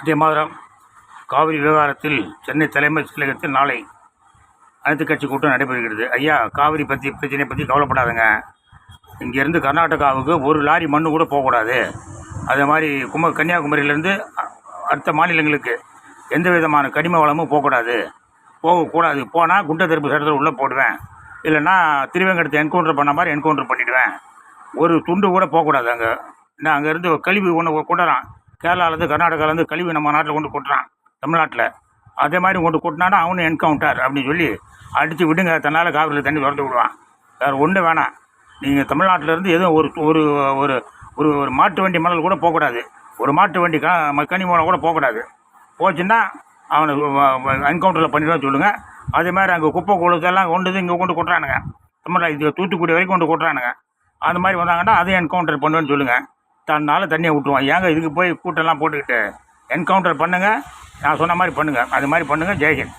அதே மாதிரி காவிரி விவகாரத்தில் சென்னை தலைமைச் செயலகத்தில் நாளை அனைத்து கட்சி கூட்டம் நடைபெறுகிறது. ஐயா காவிரி பற்றி பிரச்சனையை பற்றி கவலைப்படாதுங்க. இங்கேருந்து கர்நாடகாவுக்கு ஒரு லாரி மண்ணு கூட போகக்கூடாது. அதே மாதிரி கும கன்னியாகுமரியிலேருந்து அடுத்த மாநிலங்களுக்கு எந்த விதமான கனிம வளமும் போகக்கூடாது. போகக்கூடாது. போனால் குண்டை தடுப்பு சட்டத்தில் உள்ளே போடுவேன். இல்லைன்னா திருவேங்கடத்தை என்கவுண்டர் பண்ண மாதிரி என்கவுண்டர் பண்ணிவிடுவேன் ஒரு துண்டு கூட போகக்கூடாது அங்கே. நான் அங்கேருந்து கழிவு ஒன்று கொட்டுறான் கேரளாலேருந்து கர்நாடகாலேருந்து கழிவு நம்ம நாட்டில் கொண்டு கொட்டுறான் தமிழ்நாட்டில். அதே மாதிரி கொண்டு கொட்டினானா அவனும் என்கவுண்டர் அப்படின்னு சொல்லி அடித்து விடுங்க தன்னால் காவிரியில் தண்ணி திறந்து விடுவான். வேறு ஒன்று வேணாம். நீங்கள் தமிழ்நாட்டிலேருந்து எதுவும் ஒரு ஒரு ஒரு ஒரு ஒரு மாட்டு வண்டி மணல் கூட போகக்கூடாது. ஒரு மாட்டு வண்டி க கனி மூலம் கூட போகக்கூடாது. போச்சுன்னா அவனை என்கவுண்டரில் பண்ணிடுவேன் சொல்லுங்கள் அதே மாதிரி அங்கே குப்பை குளத்தெல்லாம் கொண்டு இங்கே கொண்டு கொட்டுறானுங்க. தமிழ்நாடு இது தூத்துக்குடி வரைக்கும் கொண்டு கொட்டுறானுங்க. அந்த மாதிரி வந்தாங்கன்னா அதையும் என்கவுண்டர் பண்ணுவேன்னு சொல்லுங்கள் தன்னால் தண்ணியை விட்டுருவான் ஏங்க இதுக்கு போய் கூட்டம்லாம் போட்டுக்கிட்டு? என்கவுண்டர் பண்ணுங்கள் நான் சொன்ன மாதிரி பண்ணுங்கள் அது மாதிரி பண்ணுங்கள் ஜெய்ஹிந்த்